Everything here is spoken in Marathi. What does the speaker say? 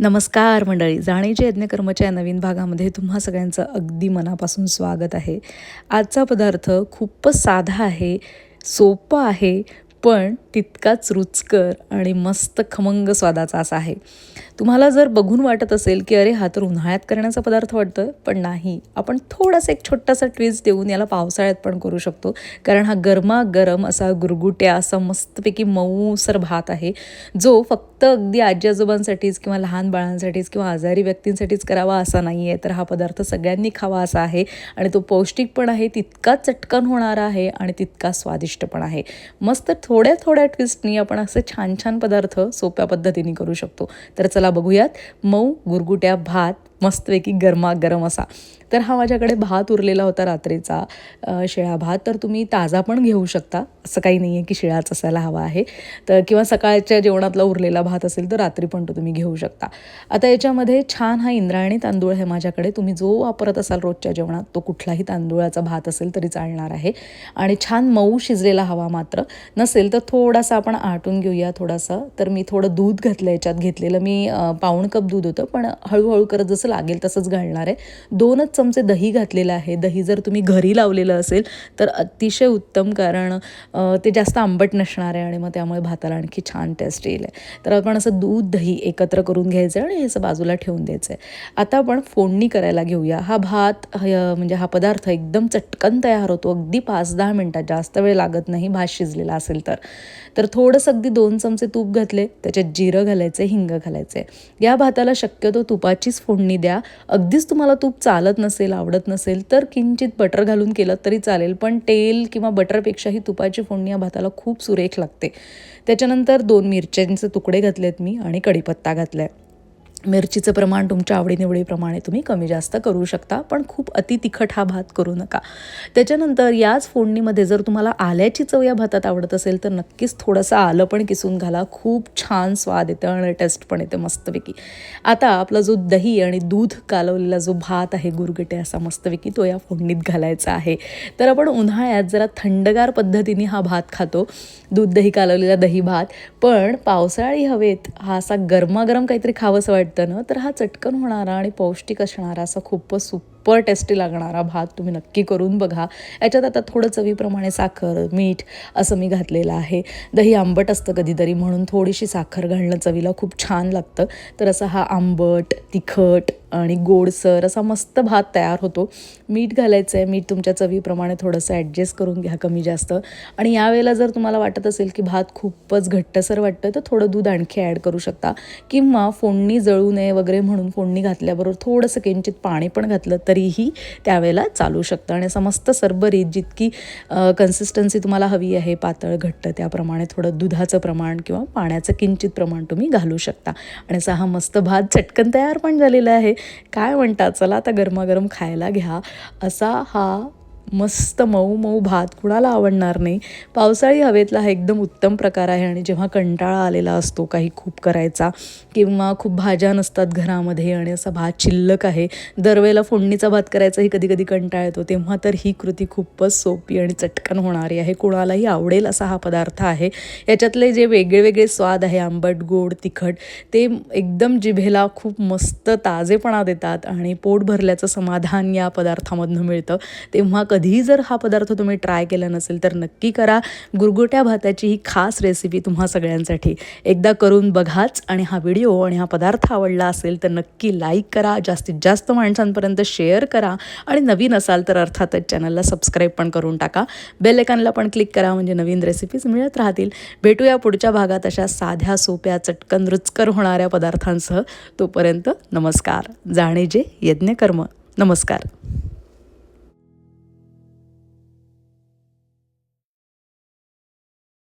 नमस्कार मंडळी. जाणीचे यज्ञकर्मच्या या नवीन भागामध्ये तुम्हा सगळ्यांचं अगदी मनापासून स्वागत आहे. आजचा पदार्थ खूपच साधा आहे सोपं आहे पण तितकाच रुचकर आणि मस्त खमंग स्वादाचा असा आहे. तुम्हाला जर बघून वाटत असेल की अरे हा तर उन्हाळ्यात करण्याचा पदार्थ वाटतोय पण नाही. आपण थोडासा एक छोटासा ट्विस्ट देऊन याला पावसाळ्यात पण करू शकतो. कारण हा गरमागरम असा गुरगुट्या असा मस्तपैकी मऊसर भात आहे जो फक्त अगदी आजी आजोबांसाठीच किंवा लहान बाळांसाठीच किंवा आजारी व्यक्तींसाठीच करावा असा नाही आहे तर हा पदार्थ सगळ्यांनी खावा असा आहे आणि तो पौष्टिक पण आहे तितका चटकन होणारा आहे आणि तितका स्वादिष्ट पण आहे. मस्त थोड्या थोड्या ट्विस्टनी आपण असे छान छान पदार्थ सोप्या पद्धतीने करू शकतो. तर चला बघूयात मऊ गुरगुट्या भात मस्तपैकी गरमागरम असा. तर हा माझ्याकडे भात उरलेला होता रात्रीचा. शिळा भात. तर तुम्ही ताजा पण घेऊ शकता. असं काही नाही आहे की शिळाच असायला हवा आहे. तर किंवा सकाळच्या जेवणातला उरलेला भात असेल तर रात्री पण तो तुम्ही घेऊ शकता. आता याच्यामध्ये छान हा इंद्रायणी तांदूळ आहे माझ्याकडे. तुम्ही जो वापरत असाल रोजच्या जेवणात तो कुठलाही तांदूळाचा भात असेल तरी चालणार आहे. आणि छान मऊ शिजलेला हवा मात्र. नसेल तर थोडासा आपण आटून घेऊया थोडासा. तर मी थोडं दूध घातलं याच्यात घेतलेलं. मी पाऊण कप दूध होतं. पण हळूहळू करत जसं लागेल तसंच घालणार आहे. दोनच चमचे दही घातलेलं आहे. दही जर तुम्ही घरी लावलेलं असेल तर अतिशय उत्तम कारण ते जास्त आंबट नसणार आहे आणि मग त्यामुळे भाताला आणखी छान टेस्ट येईल तर आपण असं दूध दही एकत्र करून घ्यायचं आहे आणि हे असं बाजूला ठेवून द्यायचं आहे. आता आपण फोडणी करायला घेऊया. हा भात म्हणजे हा पदार्थ एकदम चटकन तयार होतो. अगदी पाच दहा मिनटात. जास्त वेळ लागत नाही. भात शिजलेला असेल तर. तर थोडंसं अगदी दोन चमचे तूप घातले. त्याच्यात जिरं घालायचं हिंग घालायचे या भाताला शक्यतो तुपाचीच फोडणी द्या. अगदीच तुम्हाला तूप चालत नसेल आवडत नसेल तर किंचित बटर घालून केलं तरी चालेल पण तेल किंवा बटरपेक्षाही तुपाची फोडणी या भाताला खूप सुरेख लागते. त्याच्यानंतर दोन मिरच्यांचे तुकडे घातलेत मी आणि कढीपत्ता घातला आहे मिरचीचं प्रमाण तुमच्या आवडीनिवडीप्रमाणे तुम्ही कमी जास्त करू शकता पण खूप अति तिखट हा भात करू नका. त्याच्यानंतर याच फोडणीमध्ये जर तुम्हाला आल्याची चव या भातात आवडत असेल तर नक्कीच थोडंसं आलं पण किसून घाला. खूप छान स्वाद येतं आणि टेस्ट पण येते मस्तपैकी. आता आपला जो दही आणि दूध कालवलेला जो भात आहे गुरगटे असा मस्तपैकी तो या फोडणीत घालायचा आहे. तर आपण उन्हाळ्यात जरा थंडगार पद्धतीने हा भात खातो. दूध दही कालवलेला दही भात. पण पावसाळी हवेत हा असा गरमागरम काहीतरी खावंसं वाटतं. ना तर हा चटकन होणारा आणि पौष्टिक असणारा असा खूपच सुपर टेस्टी लागणारा भात तुम्ही नक्की करून बघा. याच्यात आता थोडं चवीप्रमाणे साखर मीठ असं मी घातलेलं आहे. दही आंबट असतं कधीतरी म्हणून थोडीशी साखर घालणं चवीला खूप छान लागतं. तर असा हा आंबट तिखट आणि गोडसर असा मस्त भात तयार होतो. मीठ घालायचं आहे मीठ तुमच्या चवीप्रमाणे थोडंसं ॲडजस्ट करून घ्या कमी जास्त. आणि यावेळेला जर तुम्हाला वाटत असेल की भात खूपच घट्टसर वाटतं तर थोडं दूध आणखी ॲड करू शकता. किंवा फोडणी जळू नये वगैरे म्हणून फोडणी घातल्याबरोबर थोडंसं किंचित पाणी पण घातलं तर तरीही त्यावेळेला चालू शकतं. आणि असं मस्त सरबरीत जितकी कन्सिस्टन्सी तुम्हाला हवी आहे पातळ घट्ट त्याप्रमाणे थोडं दुधाचं प्रमाण किंवा पाण्याचं किंचित प्रमाण तुम्ही घालू शकता. आणि असा हा मस्त भात चटकन तयार पण झालेला आहे. काय म्हणता चला आता गरमागरम खायला घ्या. असा हा मस्त मऊ मऊ भात कुणाला आवडणार नाही. पावसाळी हवेतला हा एकदम उत्तम प्रकार आहे आणि जेव्हा कंटाळा आलेला असतो काही खूप करायचा किंवा खूप भाज्या नसतात घरामध्ये आणि असा भात शिल्लक आहे दरवेळेला फोडणीचा भात करायचाही कधी कधी कंटाळा येतो तेव्हा तर ही कृती खूपच सोपी आणि चटकन होणारी आहे. कुणालाही आवडेल असा हा पदार्थ आहे. याच्यातले जे वेगळे वेगळे स्वाद आहे आंबट गोड तिखट ते एकदम जिभेला खूप मस्त ताजेपणा देतात आणि पोट भरल्याचं समाधान या पदार्थामधनं मिळतं. तेव्हा कधीही जर हा पदार्थ तुम्ही ट्राय केला नसेल तर नक्की करा. गुरगुट्या भाताची ही खास रेसिपी तुम्हा सगळ्यांसाठी. एकदा करून बघाच आणि हा व्हिडिओ आणि हा पदार्थ आवडला असेल तर नक्की लाईक करा. जास्तीत जास्त माणसांपर्यंत शेअर करा. आणि नवीन असाल तर अर्थातच चॅनलला सबस्क्राईब पण करून टाका. बेल पण क्लिक करा म्हणजे नवीन रेसिपीज मिळत राहतील. भेटूया पुढच्या भागात अशा साध्या सोप्या चटकन रुचकर होणाऱ्या पदार्थांसह. तोपर्यंत नमस्कार. जाणे जे यज्ञकर्म नमस्कार.